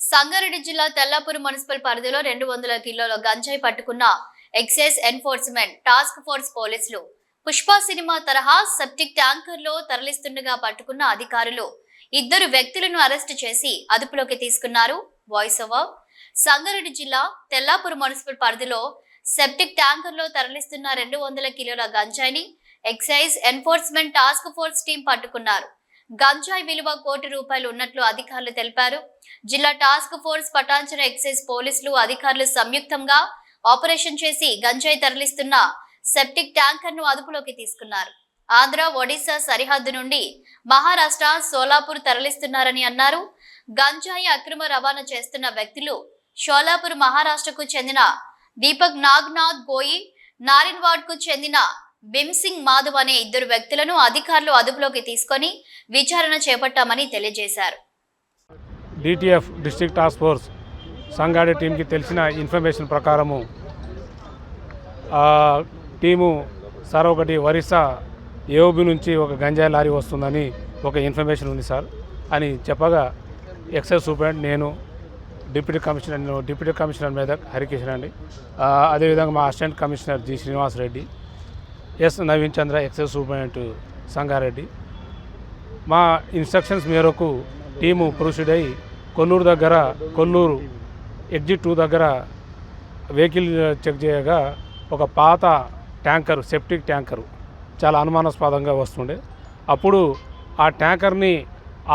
సంగారెడ్డి జిల్లా తెల్లాపూర్ మున్సిపల్ పరిధిలో రెండు వందల కిలోల గంజాయి పట్టుకున్న ఎక్సైజ్ ఎన్ఫోర్స్మెంట్ టాస్క్ ఫోర్స్ పోలీసులు. పుష్ప సినిమా తరహా సెప్టిక్ ట్యాంకర్లో తరలిస్తుండగా పట్టుకున్న అధికారులు ఇద్దరు వ్యక్తులను అరెస్టు చేసి అదుపులోకి తీసుకున్నారు. Voice over. సంగారెడ్డి జిల్లా తెల్లాపూర్ మున్సిపల్ పరిధిలో సెప్టిక్ ట్యాంకర్లో తరలిస్తున్న రెండు వందల కిలోల గంజాయిని excise enforcement task force team పట్టుకున్నారు. గంజాయి విలువ కోటి రూపాయలు ఉన్నట్లు అధికారులు తెలిపారు. జిల్లా టాస్క్ ఫోర్స్ పటాంచర ఎక్సైజ్ పోలీసులు అధికారులు సంయుక్తంగా ఆపరేషన్ చేసి గంజాయి తరలిస్తున్న సెప్టిక్ ట్యాంకర్ను అదుపులోకి తీసుకున్నారు. ఆంధ్ర ఒడిశా సరిహద్దు నుండి మహారాష్ట్ర సోలాపూర్ తరలిస్తున్నారని అన్నారు. గంజాయి అక్రమ రవాణా చేస్తున్న వ్యక్తులు షోలాపూర్ మహారాష్ట్రకు చెందిన దీపక్ నాగ్నాథ్ గోయి నారిన్వాడ్కు చెందిన భీమ్సింగ్ మాధవ్ అనే ఇద్దరు వ్యక్తులను అధికారులు అదుపులోకి తీసుకొని విచారణ చేపట్టామని తెలియజేశారు. డిటిఎఫ్ డిస్టిక్ టాస్క్ ఫోర్స్ సంగాడి టీంకి తెలిసిన ఇన్ఫర్మేషన్ ప్రకారము టీము సార్ ఒకటి ఒరిస్సా ఏఓబి నుంచి ఒక గంజాయి లారీ వస్తుందని ఒక ఇన్ఫర్మేషన్ ఉంది సార్. అని చెప్పగా ఎక్సైజ్ సూపరింట్ నేను డిప్యూటీ కమిషనర్ డిప్యూటీ కమిషనర్ మీద హరికిషన్ అండి. అదేవిధంగా మా assistant commissioner G Srinivas Reddy S Naveen Chandra excise superintendent Sangareddy. మా ఇన్స్ట్రక్షన్స్ మేరకు టీము ప్రొసీడ్ అయ్యి కొల్లూరు దగ్గర కొల్లూరు ఎగ్జిట్ టూ దగ్గర వెహికల్ చెక్ చేయగా ఒక పాత ట్యాంకర్ సెప్టిక్ ట్యాంకరు చాలా అనుమానాస్పదంగా వస్తుండే. అప్పుడు ఆ ట్యాంకర్ని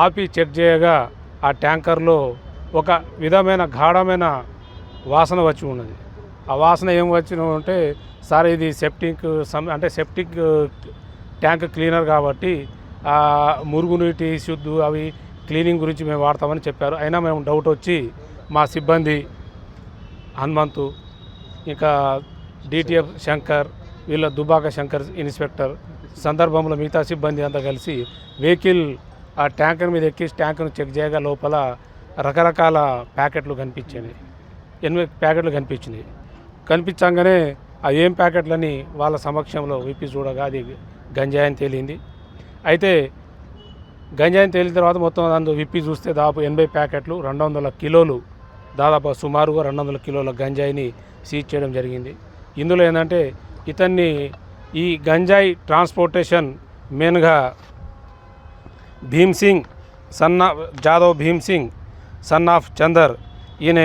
ఆపి చెక్ చేయగా ఆ ట్యాంకర్లో ఒక విధమైన గాఢమైన వాసన వచ్చి ఉన్నది. ఆ వాసన ఏం వచ్చిన అంటే సార్ ఇది సెప్టిక్ సమ్ అంటే సెప్టిక్ ట్యాంక్ క్లీనర్ కాబట్టి మురుగునీటి శుద్ధు అవి క్లీనింగ్ గురించి మేము వాడతామని చెప్పారు. అయినా మేము డౌట్ వచ్చి మా సిబ్బంది హనుమంతు ఇంకా డిటిఎఫ్ శంకర్ వీళ్ళ దుబాక శంకర్ ఇన్స్పెక్టర్ సందర్భంలో మిగతా సిబ్బంది అంతా కలిసి వెహికల్ ఆ ట్యాంకర్ మీద ఎక్కి ట్యాంకర్ను చెక్ చేయగా లోపల రకరకాల ప్యాకెట్లు కనిపించాయి. ఎనిమిది ప్యాకెట్లు కనిపించినాయి. కనిపించగానే ఆ ఏం ప్యాకెట్లని వాళ్ళ సమక్షంలో విప్పి చూడగా అది గంజాయి అని తేలింది. అయితే గంజాయిని తేలిన తర్వాత మొత్తం అందులో విప్పి చూస్తే దాదాపు ఎనభై ప్యాకెట్లు రెండు వందల కిలోలు దాదాపు సుమారుగా రెండు వందల కిలోల గంజాయిని సీజ్ చేయడం జరిగింది. ఇందులో ఏంటంటే ఇతన్ని ఈ గంజాయి ట్రాన్స్పోర్టేషన్ మెయిన్గా Bheem Singh son of Jadhav Bheem Singh son of Chander ఈయన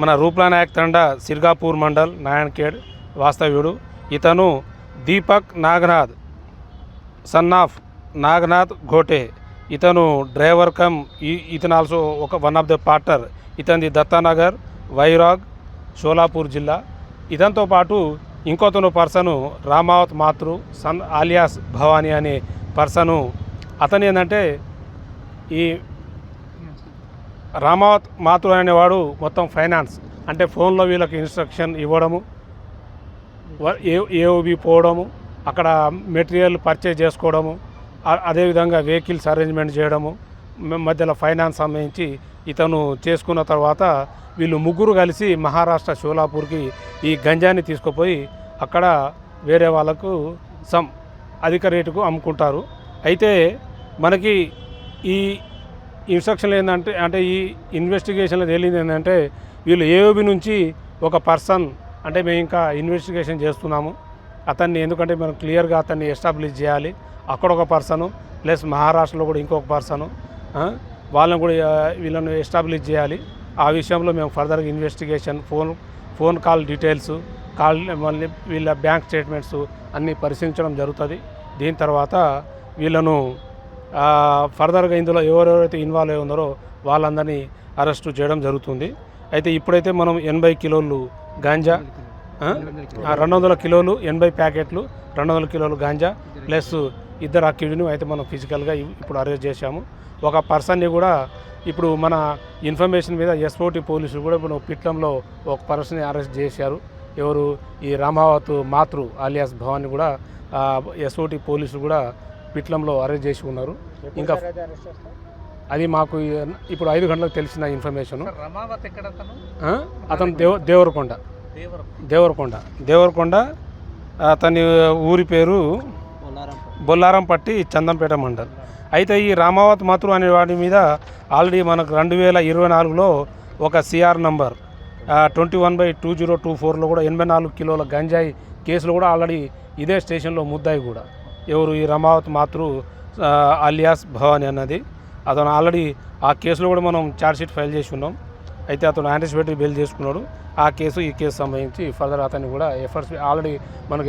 మన రూప్లానాయక్ తండ సిర్గాపూర్ మండల్ నారాయణఖేడ్ వాస్తవ్యుడు. ఇతను దీపక్ నాగనాథ్ సన్ ఆఫ్ నాగనాథ్ ఘోటే. ఇతను డ్రైవర్ కమ్ ఈ- ఇతను ఆల్సో ఒక వన్ ఆఫ్ ద పార్ట్నర్ ఇతనిది దత్తానగర్ వైరాగ్ షోలాపూర్ జిల్లా. ఇతనితో పాటు ఇంకోతను పర్సను రామావత్ మాతృ సన్ ఆలియాస్ భవానీ అనే పర్సను. అతను ఏంటంటే ఈ రామావత్ మాతృ అనేవాడు మొత్తం ఫైనాన్స్ అంటే ఫోన్లో వీళ్ళకి ఇన్స్ట్రక్షన్ ఇవ్వడము ఏ ఏఓబి పోవడము అక్కడ మెటీరియల్ పర్చేజ్ చేసుకోవడము అదేవిధంగా వెహికల్స్ అరేంజ్మెంట్ చేయడము మధ్యలో ఫైనాన్స్ సంబంధించి ఇతను చేసుకున్న తర్వాత వీళ్ళు ముగ్గురు కలిసి మహారాష్ట్ర షోలాపూర్కి ఈ గంజాన్ని తీసుకుపోయి అక్కడ వేరే వాళ్ళకు సమ్ అధిక రేటుకు అమ్ముకుంటారు. అయితే మనకి ఈ ఇన్స్ట్రక్షన్లు ఏంటంటే అంటే ఈ ఇన్వెస్టిగేషన్లో తేలింది ఏంటంటే వీళ్ళు ఏఓబి నుంచి ఒక పర్సన్ అంటే మేము ఇంకా ఇన్వెస్టిగేషన్ చేస్తున్నాము. అతన్ని ఎందుకంటే మనం క్లియర్గా అతన్ని ఎస్టాబ్లిష్ చేయాలి. అక్కడ ఒక పర్సను ప్లస్ మహారాష్ట్రలో కూడా ఇంకొక పర్సను వాళ్ళని కూడా వీళ్ళను ఎస్టాబ్లిష్ చేయాలి. ఆ విషయంలో మేము ఫర్దర్గా investigation phone phone call details call మళ్ళీ వీళ్ళ బ్యాంక్ స్టేట్మెంట్స్ అన్నీ పరిశీలించడం జరుగుతుంది. దీని తర్వాత వీళ్ళను ఫర్దర్గా ఇందులో ఎవరెవరైతే ఇన్వాల్వ్ అయి ఉన్నారో వాళ్ళందరినీ అరెస్టు చేయడం జరుగుతుంది. అయితే ఇప్పుడైతే మనం ఎనభై కిలోలు గాంజా రెండు వందల కిలోలు ఎనభై ప్యాకెట్లు రెండు వందల కిలోలు గాంజా ప్లస్ ఇద్దరు అక్యూడ్ని అయితే మనం ఫిజికల్గా ఇప్పుడు అరెస్ట్ చేశాము. ఒక పర్సన్ని కూడా ఇప్పుడు మన ఇన్ఫర్మేషన్ మీద ఎస్ఓటి పోలీసులు కూడా ఇప్పుడు పిట్లంలో ఒక పర్సన్ని అరెస్ట్ చేశారు. ఎవరు? ఈ రామావత్ మాతృ అలియాస్ భవాన్ని కూడా ఎస్ఓటి పోలీసులు కూడా పిట్లంలో అరెస్ట్ చేసి ఉన్నారు. ఇంకా అది మాకు ఇప్పుడు ఐదు గంటలకు తెలిసిన ఇన్ఫర్మేషన్. అతను? అతను దేవ దేవరకొండ. దేవరం దేవరకొండ. దేవరకొండ అతని ఊరి పేరు బొల్లారంపట్టి చందంపేట మండల్. అయితే ఈ రామావత్ మాతృ అనే వాడి మీద ఆల్రెడీ మనకు రెండు వేల ఇరవై నాలుగులో ఒక CR number twenty one by two zero two ఫోర్లో కూడా ఎనభై నాలుగు కిలోల గంజాయి కేసులు కూడా ఆల్రెడీ ఇదే స్టేషన్లో ముద్దాయి కూడా. ఎవరు ఈ రమావత్ మాతృ అలియాస్ భవాని అన్నది. అతను ఆల్రెడీ ఆ కేసులో కూడా మనం ఛార్జ్షీట్ ఫైల్ చేసి ఉన్నాం. అయితే అతను యాంటిసిపేటరీ బెయిల్ చేసుకున్నాడు. ఆ కేసు ఈ కేసు సంబంధించి ఫర్దర్ అతన్ని కూడా ఎఫర్ట్స్ ఆల్రెడీ మనకు